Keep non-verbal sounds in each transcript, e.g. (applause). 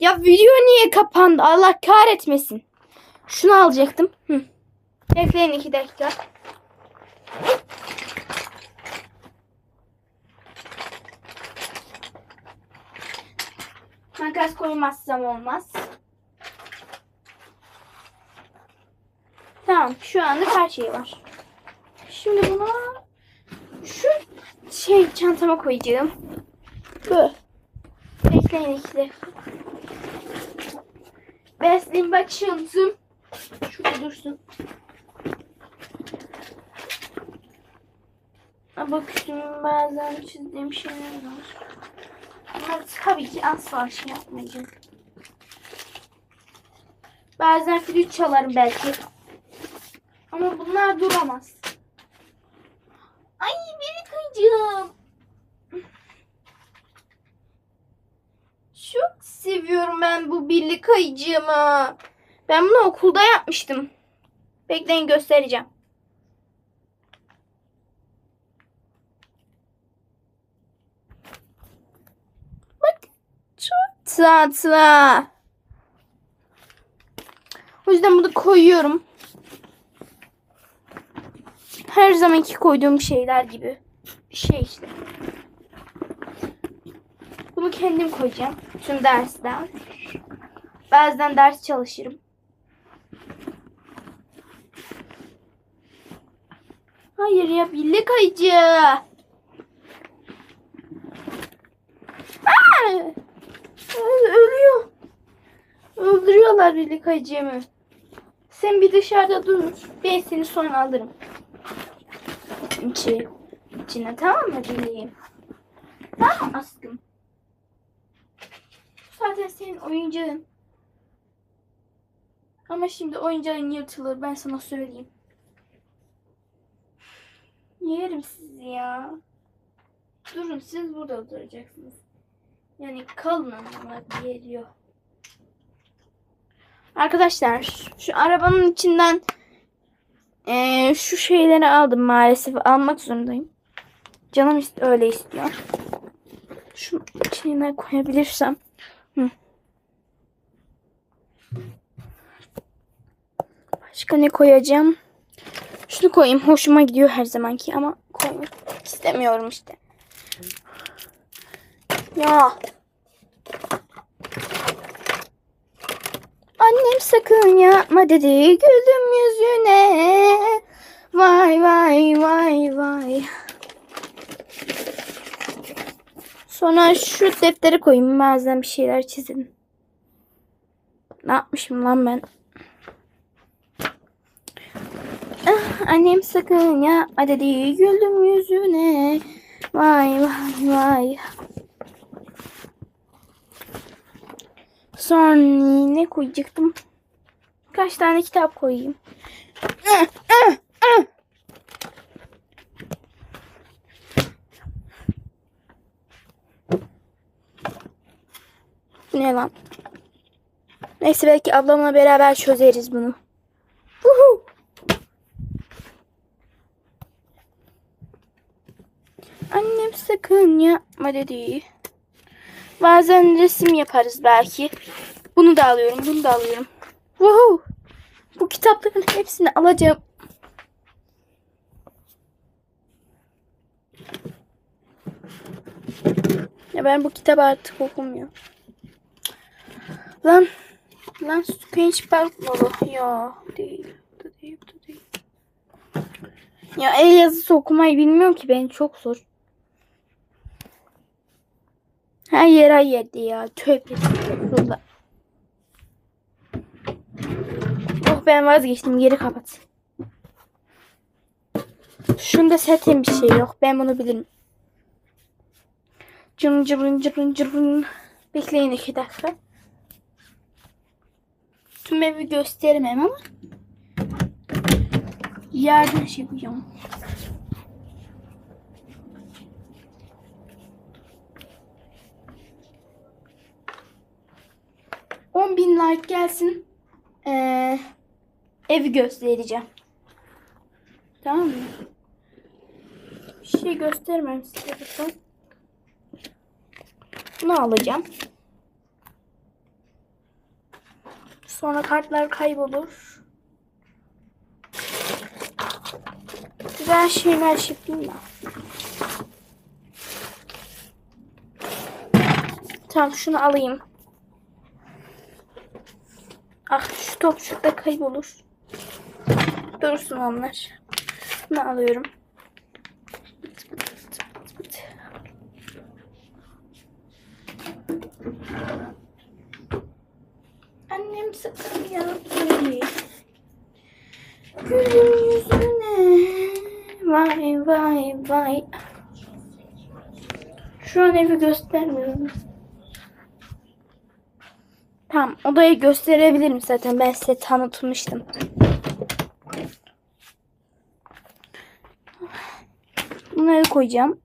Ya video niye kapandı? Allah kahretmesin. Şunu alacaktım. Hı. Bekleyin iki dakika. Makas koymazsam olmaz. Tamam şu anda her şey var. Şimdi bunu şu şey çantama koyacağım. Bu. Bekleyin iki dakika. Besleyin bakıyorum. Şurada dursun. Ama küçüğüm bazen çizdiğim şeyler var. Ama tabii ki asla şey yapmayacağım. Bazen flüt çalarım belki. Ama bunlar duramaz. Ay beni kıyacağım. Çok birlik ayıcığımı. Ben bunu okulda yapmıştım. Bekleyin göstereceğim. Bak çok tatlı. O yüzden bunu koyuyorum. Her zamanki koyduğum şeyler gibi. Şey işte. Bunu kendim koyacağım. Tüm dersler. Bazen ders çalışırım. Hayır ya birlik ayıcı. Aa! Ölüyor. Öldürüyorlar birlik ayıcımı. Sen bir dışarıda dur. Ben seni sonra alırım. İçi, içine tamam mı birliğim? Tamam aşkım? Zaten senin oyuncağın. Ama şimdi oyuncağın yırtılır ben sana söyleyeyim. Yerim sizi ya. Durun siz burada duracaksınız. Yani kalın anlamına geliyor. Arkadaşlar şu arabanın içinden eee, şu şeyleri aldım maalesef. Almak zorundayım. Canım ist- öyle istiyor. Şunu içine koyabilirsem. Hı. Başka ne koyacağım? Şunu koyayım. Hoşuma gidiyor her zamanki ama koymak istemiyorum işte. Ya. Annem sakın yapma dedi güldüm yüzüne. Vay vay vay vay. Sonra şu defteri koyayım. Bazen bir şeyler çizin. Ne yapmışım lan ben? Ah, annem sakın yapma dedi güldüm yüzüne. Vay vay vay. Sonra ne koyacaktım? Kaç tane kitap koyayım? Ne lan? Neyse belki ablamla beraber çözeriz bunu. Annem sakın yapma dedi. Bazen resim yaparız belki. Bunu da alıyorum, bunu da alıyorum. Woohoo! Bu kitapların hepsini alacağım. Ya ben bu kitabı artık okumuyorum. Lan, lan Strange Park değil, bu değil, da değil. Ya el yazısı okumayı bilmiyorum ki ben çok zor. Her yer her yerde ya. Tövbe estağfurullah. Oh ben vazgeçtim. Geri kapat. Şunda zaten bir şey yok. Ben bunu bilirim. Cırın cırın cırın cırın. Bekleyin iki dakika. Tüm evi gösteremem ama yerden şey yapacağım. On bin like gelsin. Ee, evi göstereceğim. Tamam mı? Bir şey göstermem size bakın. Bunu alacağım. Sonra kartlar kaybolur. Güzel şeyler yapayım da. Tamam şunu alayım. Ah şu topçuk da kaybolur. Dursun onlar. Bunu alıyorum. Annem sakın yapmayı. Yüzüne. Vay vay vay. Şu an evi göstermiyorum. Tamam odayı gösterebilirim zaten. Ben size tanıtmıştım. Bunları koyacağım.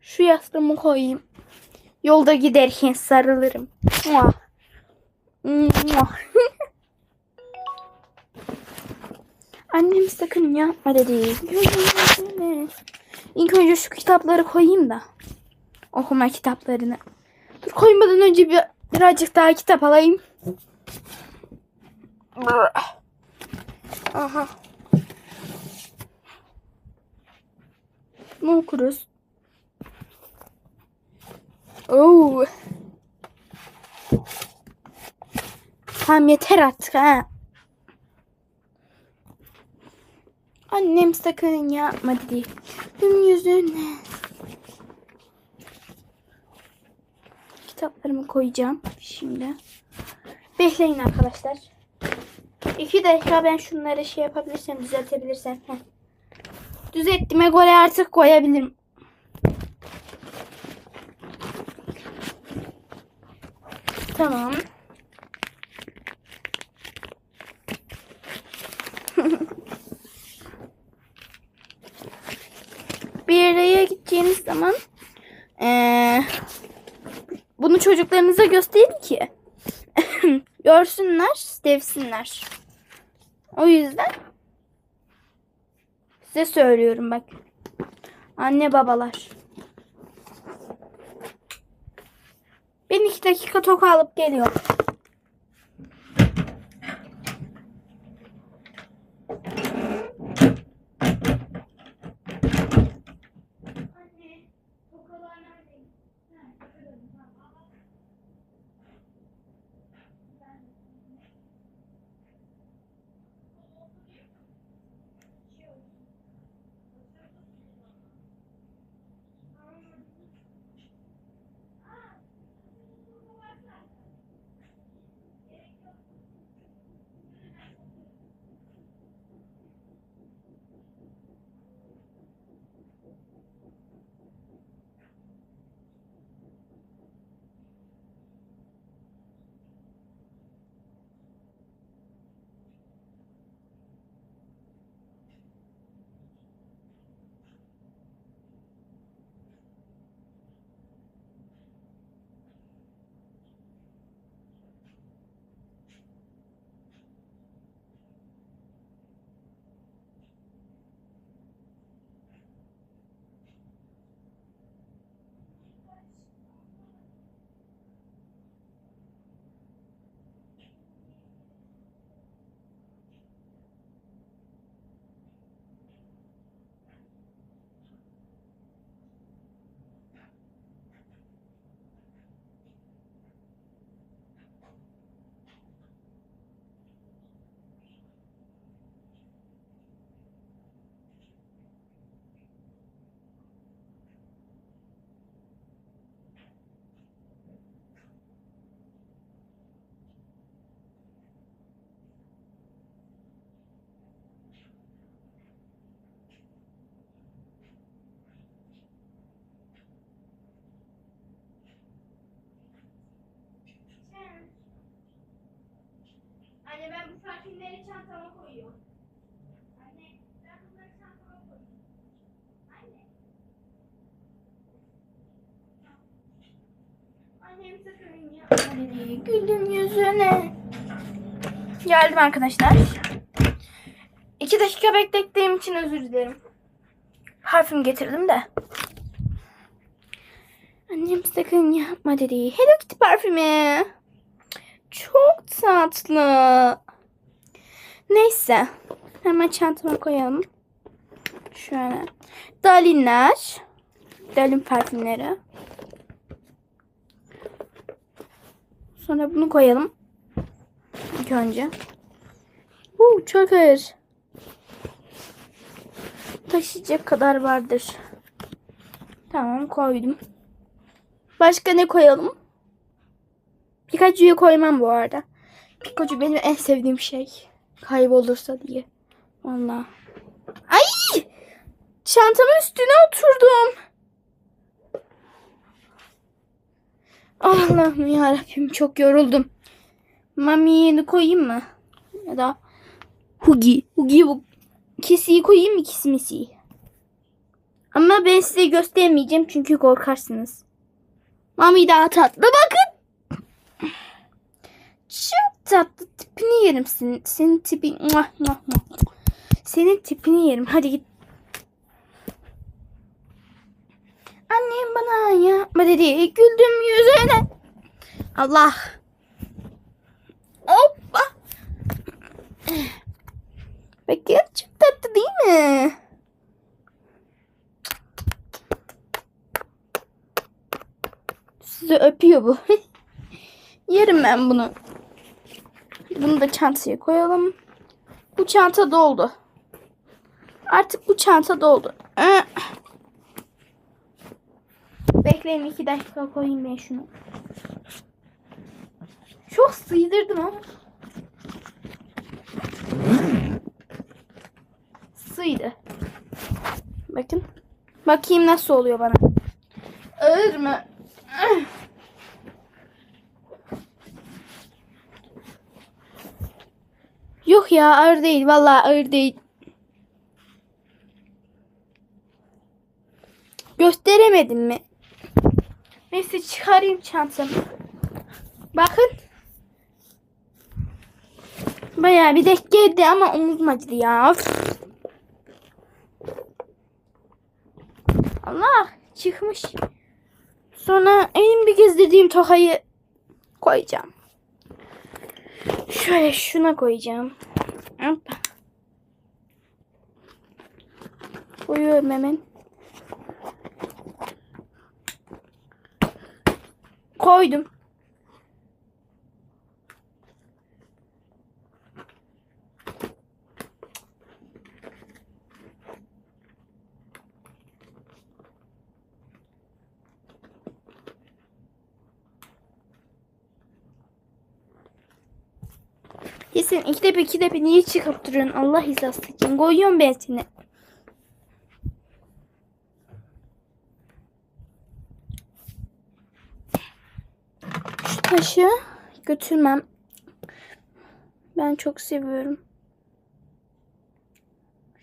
Şu yastığımı koyayım. Yolda giderken sarılırım. Muah. Muah. (laughs) Annem sakın yapma dedi. İlk önce şu kitapları koyayım da. Okuma kitaplarını. Dur koymadan önce bir, birazcık daha kitap alayım. Aha. Ne okuruz? Oo. Tamam yeter artık ha. Annem sakın yapma dedi. Tüm yüzüne. Kitaplarımı koyacağım şimdi. Bekleyin arkadaşlar. İki dakika ben şunları şey yapabilirsem düzeltebilirsem. Heh. Düzelttiğime göre artık koyabilirim. Tamam. bir yere gideceğiniz zaman eee, bunu çocuklarınıza gösterin ki (laughs) görsünler, sevsinler. O yüzden size söylüyorum bak. Anne babalar. Ben iki dakika toka alıp geliyorum. Anne ben bu sakinleri çantama koyuyorum. Anne ben bunları çantama koyuyorum. Anne. Annem sakın dedi. Güldüm yüzüne. Geldim arkadaşlar. İki dakika beklettiğim için özür dilerim. Parfüm getirdim de. Annem sakın yapma dedi. Hello Kitty parfümü. Çok tatlı. Neyse. Hemen çantama koyalım. Şöyle. Dalinler. Dalin parfümleri. Sonra bunu koyalım. İlk önce. Uuu çok ağır. Taşıyacak kadar vardır. Tamam koydum. Başka ne koyalım? Pikachu'yu koymam bu arada. Pikachu benim en sevdiğim şey. Kaybolursa diye. Vallahi. Ay! Çantamın üstüne oturdum. Allah'ım yarabbim çok yoruldum. Mami'yi koyayım mı? Ya da Hugi. Hugi bu. Kisiyi koyayım mı kismisi? Ama ben size göstermeyeceğim çünkü korkarsınız. Mami daha tatlı bakın. Çok tatlı tipini yerim senin. Senin tipin. Senin tipini yerim. Hadi git. Annem bana yapma dedi. Güldüm yüzüne. Allah. Hoppa. Bakın çok tatlı değil mi? Sizi öpüyor bu. (laughs) Yerim ben bunu. Bunu da çantaya koyalım. Bu çanta doldu. Artık bu çanta doldu. Bekleyin iki dakika koyayım ben şunu. Çok sığdırdım ama. Sıydı. Bakın. Bakayım nasıl oluyor bana. Ağır mı? Yok ya ağır değil. Vallahi ağır değil. Gösteremedim mi? Neyse çıkarayım çantamı. Bakın. Bayağı bir denk geldi ama omuzum acıdı ya. Of. Allah çıkmış. Sonra elimde gezdirdiğim tokayı koyacağım. Şöyle şuna koyacağım. Hop. Koyuyorum hemen. Koydum. Sen ikide bir ikide bir niye çıkıp duruyorsun Allah rızası için? Koyuyorum ben seni. Şu taşı götürmem. Ben çok seviyorum.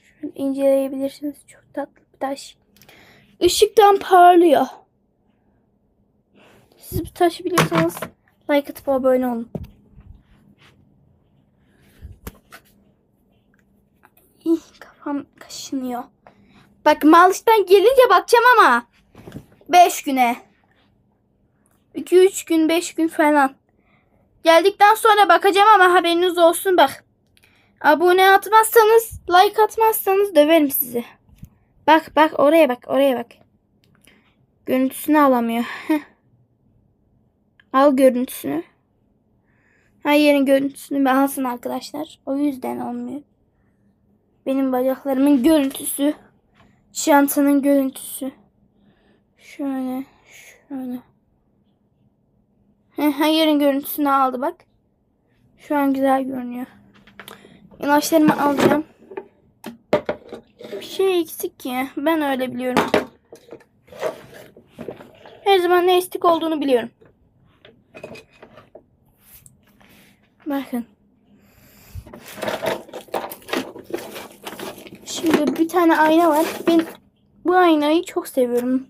Şöyle inceleyebilirsiniz. Çok tatlı bir taş. Işıktan parlıyor. Siz bu taşı biliyorsanız like atıp abone olun. Kafam kaşınıyor. Bak Malış'tan gelince bakacağım ama. 5 güne. 2-3 gün 5 gün falan. Geldikten sonra bakacağım ama haberiniz olsun bak. Abone atmazsanız like atmazsanız döverim sizi. Bak bak oraya bak oraya bak. Görüntüsünü alamıyor. (laughs) Al görüntüsünü. Her yerin görüntüsünü alsın arkadaşlar. O yüzden olmuyor. Benim bacaklarımın görüntüsü. Çantanın görüntüsü. Şöyle. Şöyle. Yerin görüntüsünü aldı bak. Şu an güzel görünüyor. İlaçlarımı alacağım. Bir şey eksik ki. Ben öyle biliyorum. Her zaman ne eksik olduğunu biliyorum. Bakın. Şimdi bir tane ayna var. Ben bu aynayı çok seviyorum.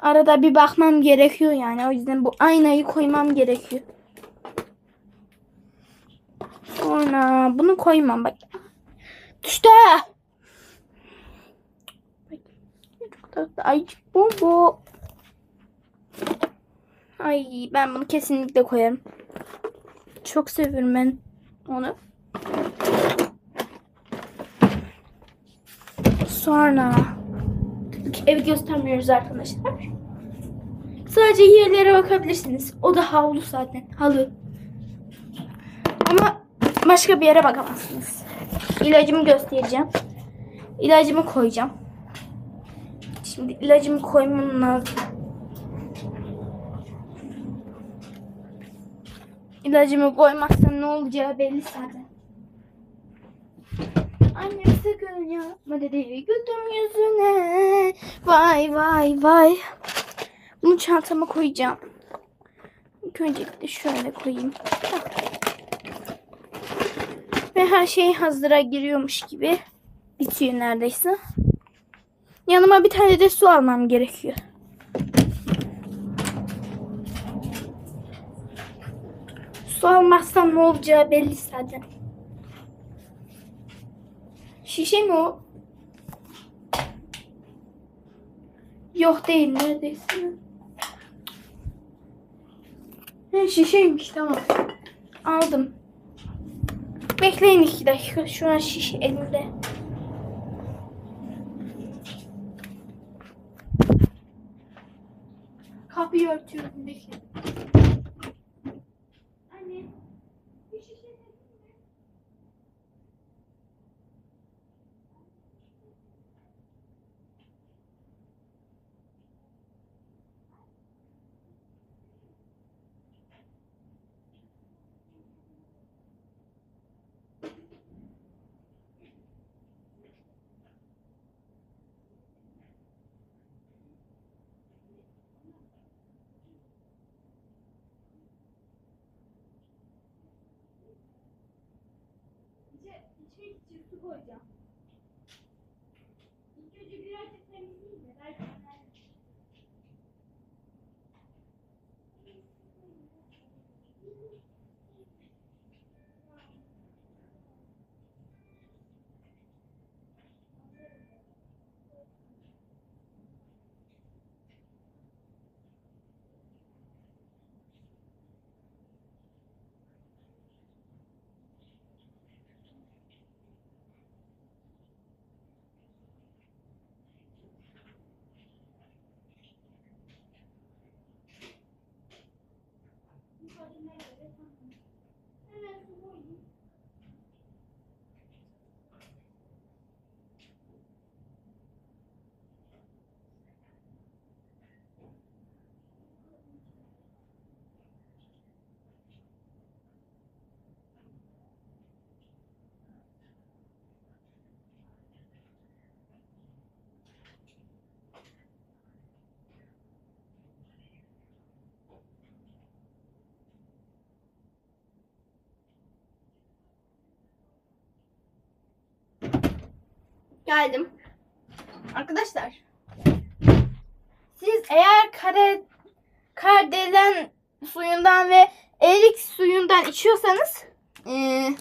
Arada bir bakmam gerekiyor yani. O yüzden bu aynayı koymam gerekiyor. Sonra bunu koymam bak. Tatlı. Ay bu bu. Ay ben bunu kesinlikle koyarım. Çok seviyorum ben onu. Sonra evi göstermiyoruz arkadaşlar. Sadece yerlere bakabilirsiniz. O da havlu zaten. Halı. Ama başka bir yere bakamazsınız. İlacımı göstereceğim. İlacımı koyacağım. Şimdi ilacımı koymam lazım. İlacımı koymazsam ne olacağı belli zaten. Annem sakın yapma dedi güldüm yüzüne. Vay vay vay. Bunu çantama koyacağım. İlk öncelikle şöyle koyayım. Ve her şey hazıra giriyormuş gibi bitiyor neredeyse. Yanıma bir tane de su almam gerekiyor. Su almazsam ne olacağı belli zaten. Şişe mi o? Yok değil neredeyse. He, şişeymiş tamam. Aldım. Bekleyin iki dakika. Şu an şişe elimde. Kapıyı örtüyorum bekle. Anne. Bir şişe İçe, içmek için Amen. Geldim. Arkadaşlar. Siz eğer kare kardelen suyundan ve erik suyundan içiyorsanız eee,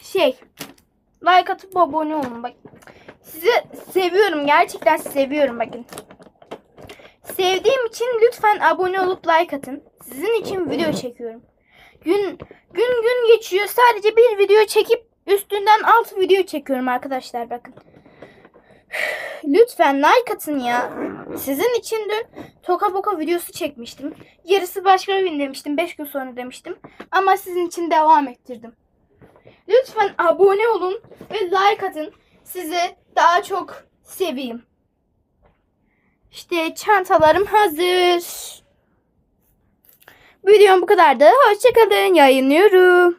şey like atıp abone olun bak. Sizi seviyorum. Gerçekten seviyorum bakın. Sevdiğim için lütfen abone olup like atın. Sizin için video çekiyorum. Gün gün gün geçiyor. Sadece bir video çekip üstünden alt video çekiyorum arkadaşlar bakın. (sighs) Lütfen like atın ya. Sizin için dün Toka Boka videosu çekmiştim. Yarısı başka bir gün demiştim. 5 gün sonra demiştim. Ama sizin için devam ettirdim. Lütfen abone olun ve like atın. Sizi daha çok seveyim. İşte çantalarım hazır. Videom bu kadardı. Hoşçakalın. Yayınlıyorum.